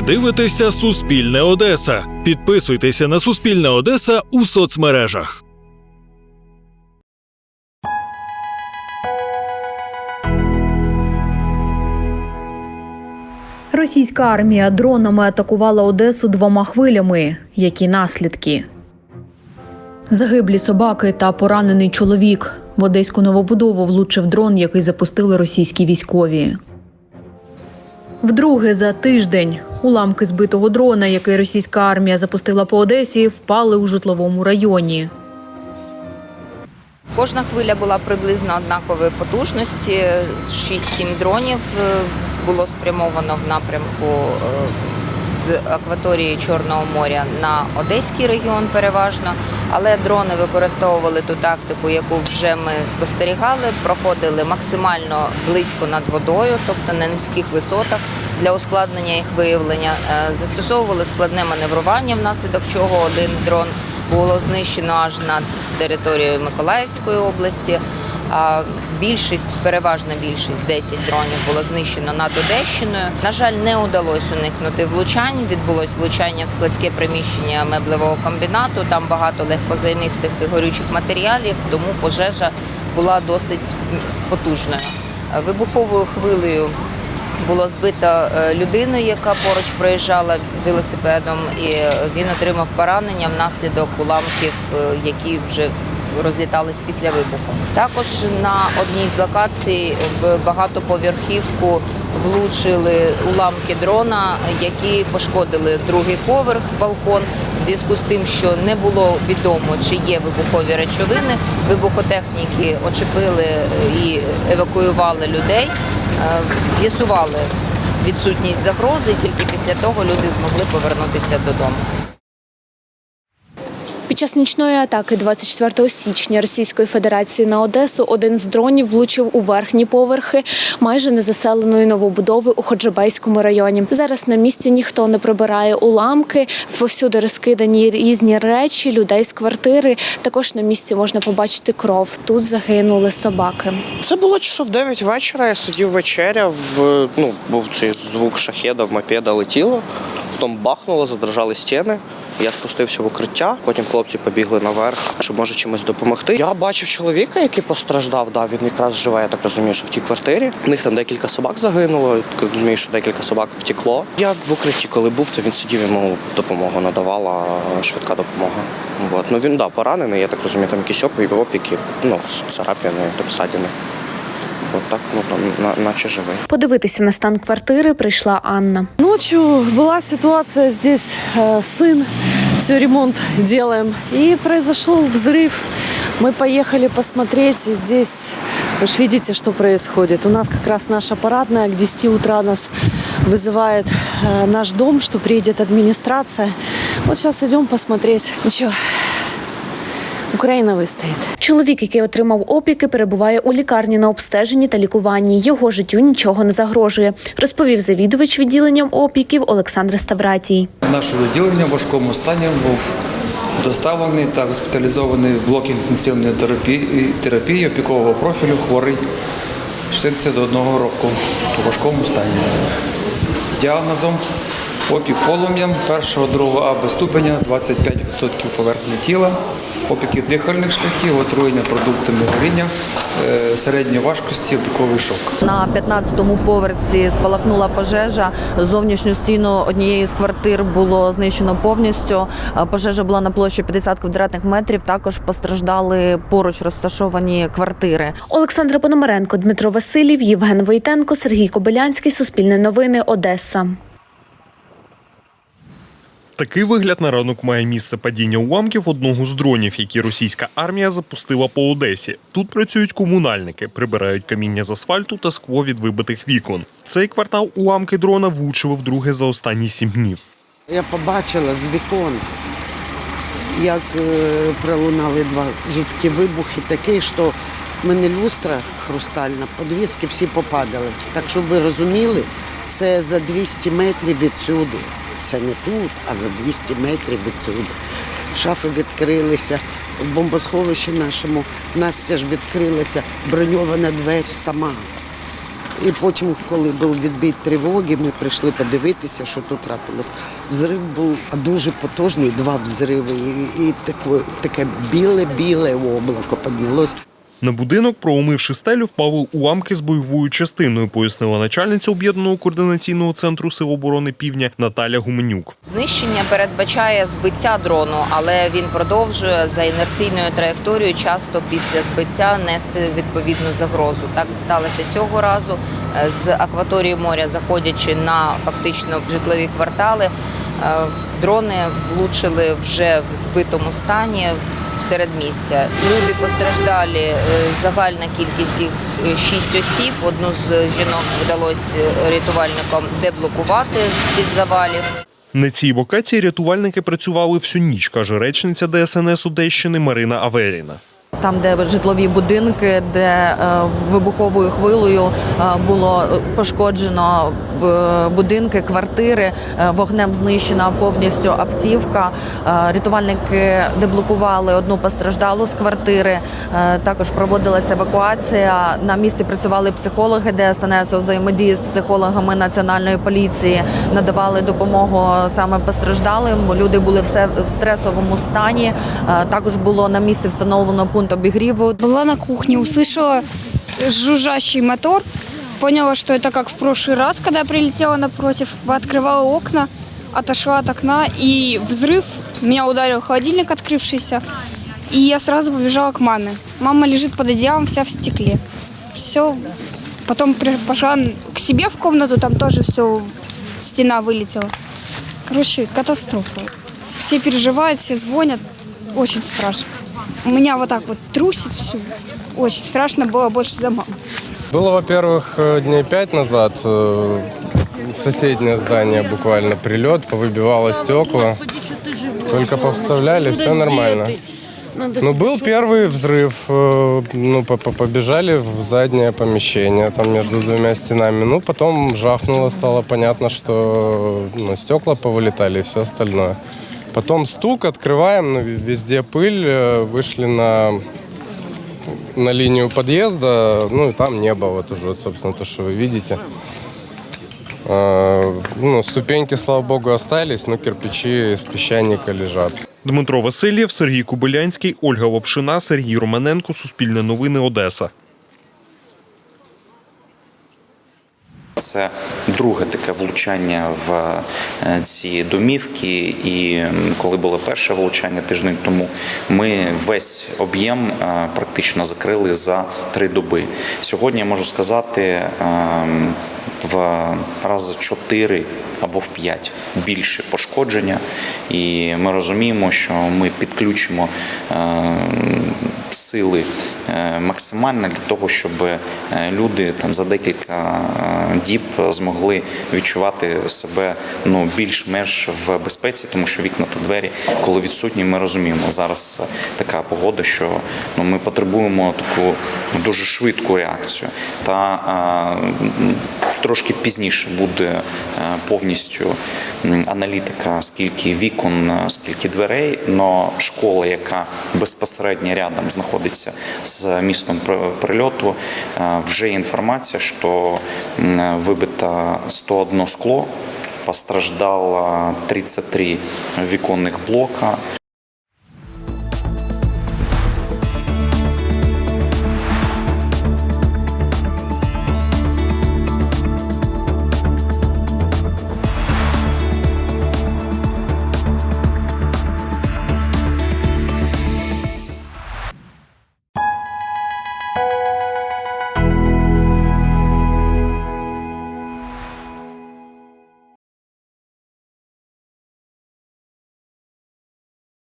Ви дивитеся Суспільне Одеса. Підписуйтеся на Суспільне Одеса у соцмережах. Російська армія дронами атакувала Одесу двома хвилями. Які наслідки? Загиблі собаки та поранений чоловік. В одеську новобудову влучив дрон, який запустили російські військові. Вдруге за тиждень уламки збитого дрона, який російська армія запустила по Одесі, впали у житловому районі. Кожна хвиля була приблизно однакової потужності. 6-7 дронів е, було спрямовано в напрямку е, з акваторії Чорного моря на Одеський регіон переважно. Але дрони використовували ту тактику, яку вже ми спостерігали, проходили максимально близько над водою, тобто на низьких висотах для ускладнення їх виявлення. Е, Застосовували складне маневрування, внаслідок чого один дрон було знищено аж над територією Миколаївської області. Більшість, переважна більшість, 10 дронів було знищено над Одещиною. На жаль, не вдалося уникнути влучань. Відбулось влучання в складське приміщення меблевого комбінату. Там багато легкозаймистих і горючих матеріалів, тому пожежа була досить потужною. Вибуховою хвилею було збито е, людину, яка поруч проїжджала велосипедом, і він отримав поранення внаслідок уламків, е, які вже розлітались після вибуху. Також на одній з локацій в багатоповерхівку влучили уламки дрона, які пошкодили другий поверх, балкон. В зв'язку з тим, що не було відомо, чи є вибухові речовини, вибухотехніки очепили і евакуювали людей. Е, з'ясували відсутність загрози. Тільки після того люди змогли повернутися додому. Під час нічної атаки 24 січня Російської Федерації на Одесу один з дронів влучив у верхні поверхи майже незаселеної новобудови у Ходжебейському районі. Зараз на місці ніхто не прибирає уламки, повсюди розкидані різні речі, людей з квартири. Також на місці можна побачити кров. Тут загинули собаки. Це було часов 9 вечора. Я сидів вечеряв. Ну, був цей звук шахеда в мопеда летіло. Потім бахнуло, задрожали стіни. Я спустився в укриття. Потім хлопці побігли наверх, щоб може чимось допомогти. Я бачив чоловіка, який постраждав. Да, він якраз живе, я так розумію, що в тій квартирі. У них там декілька собак загинуло. Розумію, що декілька собак втекло. Я в укритті, коли був, то він сидів, йому допомогу надавала швидка допомога. От. Ну він да, поранений, я так розумію, там якісь опіки, опіки, ну, царапини, там ссадини От так, ну там на- наче живий. Подивитися на стан квартири прийшла Анна. Ночью была ситуация здесь, э, сын, все ремонт делаем, и произошел взрыв. Мы поехали посмотреть, и здесь вы же видите, что происходит. У нас как раз наша парадная к 10 утра нас вызывает э, наш дом, что приедет администрация. Вот сейчас идем посмотреть. Ничего, Украина выстоит. Чоловік, який отримав опіки, перебуває у лікарні на обстеженні та лікуванні. Його життю нічого не загрожує, розповів завідувач відділенням опіків Олександр Ставратій. Наше відділення в важкому стані був доставлений та госпіталізований в блок інтенсивної терапії, терапії опікового профілю хворий 61 року у важкому стані. З діагнозом опік полум'ям першого другого А без ступеня 25% поверхні тіла, опіки дихальних шляхів, отруєння продуктами горіння, е, середньої важкості, опіковий шок. На 15-му поверсі спалахнула пожежа. Зовнішню стіну однієї з квартир було знищено повністю. Е, Пожежа була на площі 50 квадратних метрів. Також постраждали поруч розташовані квартири. Олександра Пономаренко, Дмитро Васильєв, Євген Войтенко, Сергій Кобилянський. Суспільне новини. Одеса. Такий вигляд на ранок має місце падіння уламків одного з дронів, які російська армія запустила по Одесі. Тут працюють комунальники, прибирають каміння з асфальту та скло від вибитих вікон. Цей квартал уламки дрона влучили вдруге за останні сім днів. Я побачила з вікон, як е, пролунали два жуткі вибухи, такі, що в мене люстра хрустальна, подвіски всі попадали. Так щоб ви розуміли, це за 200 метрів відсюди. Це не тут, а за 200 метрів відсюди. Шафи відкрилися. В бомбосховищі нашому в нас ж відкрилася броньована двері сама. І потім, коли був відбій тривоги, ми прийшли подивитися, що тут трапилось. Взрив був дуже потужний, два взриви, і, таке біле-біле облако піднялось. На будинок, проумивши стелю, впали уламки з бойовою частиною, пояснила начальниця об'єднаного координаційного центру Сил оборони Півдня Наталя Гуменюк. Знищення передбачає збиття дрону, але він продовжує за інерційною траєкторією часто після збиття нести відповідну загрозу. Так сталося цього разу Е, з акваторії моря, заходячи на фактично житлові квартали. е, Дрони влучили вже в збитому стані в середмістя. Люди постраждалі. е, Загальна кількість їх е, шість осіб. Одну з жінок вдалося рятувальникам деблокувати з під завалів. На цій локації рятувальники працювали всю ніч, каже речниця ДСНС Одещини Марина Аверіна. Там, де житлові будинки, де е, вибуховою хвилею е, було пошкоджено е, будинки, квартири, вогнем знищена повністю автівка. Рятувальники деблокували одну постраждалу з квартири. Також проводилася евакуація. На місці працювали психологи ДСНС взаємодії з психологами національної поліції, надавали допомогу саме постраждалим. Люди були все в стресовому стані. Також було на місці встановлено пункт обігріву. Была на кухне, услышала жужжащий мотор, поняла, что это как в прошлый раз, когда я прилетела напротив, открывала окна, отошла от окна, и взрыв, меня ударил холодильник открывшийся, и я сразу побежала к маме. Мама лежит под одеялом, вся в стекле. Все, потом пошла к себе в комнату, там тоже все, стена вылетела. Короче, катастрофа. Все переживают, все звонят, очень страшно. У меня вот так вот трусит все. Очень страшно было больше за маму. Было, во-первых, э, дней пять назад э, в соседнее здание буквально прилет, повыбивало стекла. Только повставляли, все нормально. Ну, был первый взрыв, э, ну, по- по- побежали в заднее помещение, там между двумя стенами. Ну, потом жахнуло, стало понятно, что ну, стекла повылетали и все остальное. Потом стук, открываем, ну, ве- везде пыль, э, вышли на на линию подъезда, ну и там небо, вот уже, вот, собственно, то, что вы видите. А, Ну, ступеньки, слава богу, остались, но кирпичи из песчаника лежат. Дмитро Васильєв, Сергій Кубилянський, Ольга Лапшина, Сергій Романенко, Суспільне новини, Одеса. Це друге таке влучання в е, ці домівки. І коли було перше влучання тиждень тому, ми весь об'єм е, практично закрили за три доби. Сьогодні я можу сказати ем, в рази чотири або в п'ять більше пошкодження, і ми розуміємо, що ми підключимо е, сили е, максимально для того, щоб е, люди там за декілька е, діб змогли відчувати себе ну більш-менш в безпеці, тому що вікна та двері, коли відсутні, ми розуміємо зараз така погода, що ну ми потребуємо таку дуже швидку реакцію. Та трошки пізніше буде е, повністю аналітика, скільки вікон, е, скільки дверей. Но школа, яка безпосередньо рядом знаходиться з містом при- прильоту, е, вже є інформація, що вибито 101 скло. Постраждало 33 віконних блока.